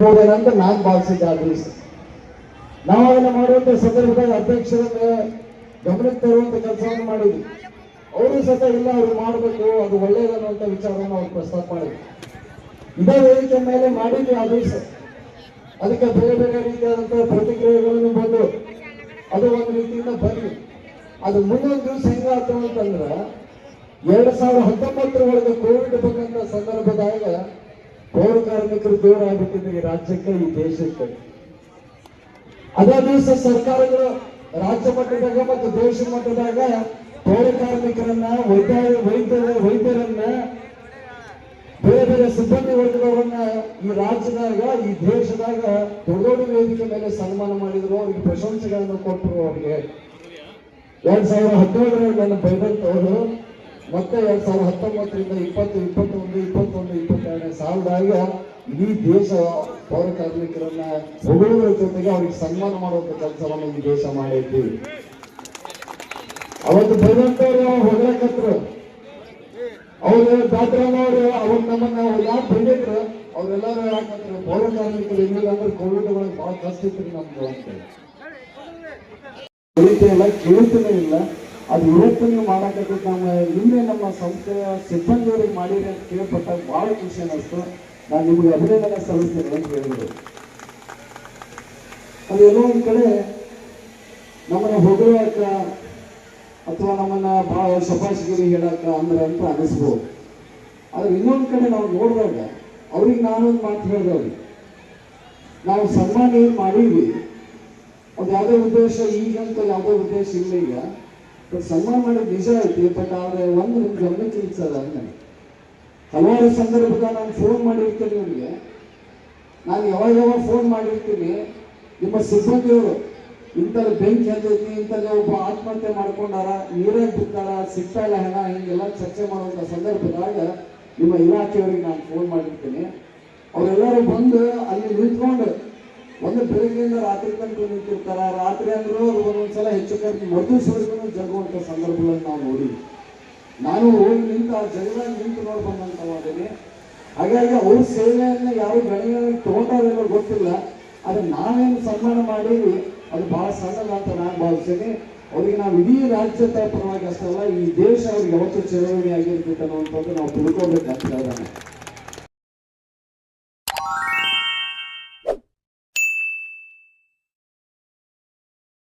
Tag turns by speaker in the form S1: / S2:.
S1: ಅಂತ ನಾನು ಭಾವಿಸಿದ್ದೆ ಆ ದಿವಸ. ನಾವು ಅದನ್ನು ಮಾಡುವಂತ ಸಂದರ್ಭದಲ್ಲಿ ಅಧ್ಯಕ್ಷರ ಗಮನಕ್ಕೆ ತರುವಂತ ಕೆಲಸವನ್ನು ಮಾಡಿದ್ವಿ. ಅವರು ಸತ ಇಲ್ಲ, ಅವ್ರು ಮಾಡಬೇಕು, ಅದು ಒಳ್ಳೆಯದನ್ನುವಂತ ವಿಚಾರವನ್ನು ಅವ್ರು ಪ್ರಸ್ತಾಪ ಮಾಡಿದ್ರು. ಇದೇ ವೇದಿಕೆ ಮೇಲೆ ಮಾಡಿದ್ವಿ ಆ ದಿವಸ. ಅದಕ್ಕೆ ಬೇರೆ ಬೇರೆ ರೀತಿಯಾದಂತಹ ಪ್ರತಿಕ್ರಿಯೆಗಳನ್ನು ಬಂದು ಅದು ಒಂದು ರೀತಿಯಿಂದ ಬಂದ್ವಿ. ಅದು ಮುಂದೊಂದು ದಿವಸ ಹೆಂಗಾಯ್ತು ಅಂತಂದ್ರೆ, ಎರಡ್ ಸಾವಿರದ ಹತ್ತೊಂಬತ್ತರ ಒಳಗೆ ಕೋವಿಡ್ ಪೌರ ಕಾರ್ಮಿಕರು ದೂರ ಈ ರಾಜ್ಯಕ್ಕೆ, ಈ ದೇಶಕ್ಕೆ. ಅದೇ ದಿವಸ ಸರ್ಕಾರಗಳು ರಾಜ್ಯ ಮಟ್ಟದಾಗ ಮತ್ತು ದೇಶ ಮಟ್ಟದಾಗ ಪೌರ ಕಾರ್ಮಿಕರನ್ನ ವೈದ್ಯ ವೈದ್ಯರ ವೈದ್ಯರನ್ನ, ಬೇರೆ ಬೇರೆ ಸಿಬ್ಬಂದಿ ವರ್ಗದವರನ್ನ ಈ ರಾಜ್ಯದಾಗ, ಈ ದೇಶದಾಗ ದೊಡ್ಡ ದೊಡ್ಡ ವೇದಿಕೆ ಮೇಲೆ ಸನ್ಮಾನ ಮಾಡಿದ್ರು. ಅವ್ರಿಗೆ ಪ್ರಶಂಸೆಗಳನ್ನು ಕೊಟ್ಟರು ಅವ್ರಿಗೆ. ಎರಡ್ ಸಾವಿರದ ಹದಿನೇಳರಲ್ಲಿ ನನ್ನ ಬೈದಂತವರು ಮತ್ತೆ ಎರಡ್ ಸಾವಿರದ ಹತ್ತೊಂಬತ್ತರಿಂದ ಇಪ್ಪತ್ತು, ಇಪ್ಪತ್ತೊಂದು ಇಪ್ಪತ್ತೊಂದು, ಇಪ್ಪತ್ತೆರಡನೇ ಸಾಲದಾಗ ಇಡೀ ದೇಶ ಪೌರ ಕಾರ್ಮಿಕರನ್ನ ಹೊಗಳುವುದರ ಜೊತೆಗೆ ಅವ್ರಿಗೆ ಸನ್ಮಾನ ಮಾಡುವಂತ ಕೆಲಸವನ್ನು ಈ ದೇಶ ಮಾಡೈತಿ ಅವತ್ತು ಬೈದಂತವ್ರು ಹೊಗಳಕತ್ರು ಅವ್ರು ದಾದ್ರನವರು ಅವ್ರು ನಮ್ಮನ್ನ ಯಾಕೆ ಬೈದಿದ್ರು ಅವ್ರೆಲ್ಲರೂ ಹೇಳಕತ್ರು ಪೌರ ಕಾರ್ಮಿಕರು ಇಲ್ಲ ಅಂದ್ರೆ ಕೋವಿಡ್ ಒಳಗೆ ಬಹಳ ಕಷ್ಟ ಇತ್ತು ನಮ್ದು ಅಂತ. ಕೇಳ್ತಾನೆ ಇಲ್ಲ. ಅದು ಇವತ್ತು ನೀವು ನಮ್ಮ ನಿನ್ನೆ ನಮ್ಮ ಸಂಸ್ಥೆಯ ಸಿಬ್ಬಂದಿಯವರಿಗೆ ಮಾಡಿರಿ ಅಂತ ಕೇಳ್ಪಟ್ಟಾಗ ಬಹಳ ಖುಷಿ ಅನ್ನಿಸ್ತು. ನಾನು ನಿಮಗೆ ಅಭಿನಂದನೆ ಸಲ್ಲಿಸ್ತೇನೆ ಅಂತ ಹೇಳಿದ್ರು. ಅದು ಎಲ್ಲೋ ಒಂದು ಕಡೆ ನಮ್ಮನ್ನ ಹೊಗಳುವಕ್ಕ ಅಥವಾ ನಮ್ಮನ್ನ ಬಹಳ ಶಪಾಶಗಿರಿ ಹೇಳಕ್ಕ ಅಂದ್ರೆ ಅಂತ ಅನಿಸ್ಬೋದು ಆದ್ರೆ ಇನ್ನೊಂದು ಕಡೆ ನಾವು ನೋಡಿದಾಗ ಅವ್ರಿಗೆ ನಾನೊಂದು ಮಾತು ಹೇಳಿದೆ. ಅವ್ರಿಗೆ ನಾವು ಸನ್ಮಾನ ಏನು ಮಾಡೀವಿ ಅದು ಯಾವುದೇ ಉದ್ದೇಶ ಈಗಂತ ಯಾವುದೇ ಉದ್ದೇಶ ಇಲ್ಲ ಈಗ. ಸನ್ಮಾನ ಮಾಡೋದು ನಿಜ ಐತಿ ಬಟ್ ಆದ್ರೆ ಒಂದು ನಿಮ್ ಗಮನಕ್ಕೆ ಅಂತ ನನಗೆ ಹಲವಾರು ಸಂದರ್ಭದಾಗ ನಾನು ಫೋನ್ ಮಾಡಿರ್ತೀನಿ ನಿಮಗೆ. ನಾನು ಯಾವಾಗ ಯಾವಾಗ ಫೋನ್ ಮಾಡಿರ್ತೀನಿ, ನಿಮ್ಮ ಸಿಬ್ಬಂದಿಯವರು ಇಂಥದ್ದು ಬೆಂಕಿ ಹತ್ತೈತಿ ಇಂಥಲ್ಲಿ ಒಬ್ಬ ಆತ್ಮಹತ್ಯೆ ಮಾಡ್ಕೊಂಡಾರ ನೀರಾಗಿ ಬಿಡ್ತಾರ ಸಿಗ್ತಾ ಇಲ್ಲ ಹೆಣ, ಹಿಂಗೆಲ್ಲ ಚರ್ಚೆ ಮಾಡುವಂಥ ಸಂದರ್ಭದಾಗ ನಿಮ್ಮ ಇಲಾಖೆಯವರಿಗೆ ನಾನು ಫೋನ್ ಮಾಡಿರ್ತೀನಿ. ಅವರೆಲ್ಲರೂ ಬಂದು ಅಲ್ಲಿ ನಿಂತ್ಕೊಂಡು ಬೆಳಗ್ಗೆಯಿಂದ ರಾತ್ರಿ ತನಕ ನಿಂತಿರ್ತಾರ. ರಾತ್ರಿ ಅಂದ್ರೆ ಅವ್ರು ಒಂದೊಂದ್ಸಲ ಹೆಚ್ಚು ಕಡಿಮೆ ಮರುದಿವಸವರೆಗೂ ಜಗುವಂಥ ಸಂದರ್ಭಗಳನ್ನು ನಾವು ನೋಡಿದ್ವಿ. ನಾನು ಹೋಗಿ ನಿಂತು ಆ ನಿಂತು ನೋಡಿ ಹಾಗಾಗಿ ಅವ್ರ ಸೇವೆಯನ್ನು ಯಾವ ಗಣಿಗಾಗಿ ತಗೊಂಡಾರೆಲ್ಲ ಗೊತ್ತಿಲ್ಲ. ಆದ್ರೆ ನಾವೇನು ಸನ್ಮಾನ ಮಾಡೀವಿ ಅದು ಬಹಳ ಸಣ್ಣದ ಅಂತ ನಾನು ಭಾವಿಸ್ತೀನಿ. ಅವ್ರಿಗೆ ನಾವು ಇಡೀ ರಾಜ್ಯದ ಪರವಾಗಿ ಅಷ್ಟೇ ಅಲ್ಲ ಈ ದೇಶ ಅವ್ರಿಗೆ ಯಾವತ್ತೂ ಚಳವಳಿ ಆಗಿರ್ತೈತೆ ಅನ್ನುವಂಥದ್ದು ನಾವು ತಿಳ್ಕೊಬೇಕಾಗ್ತದೆ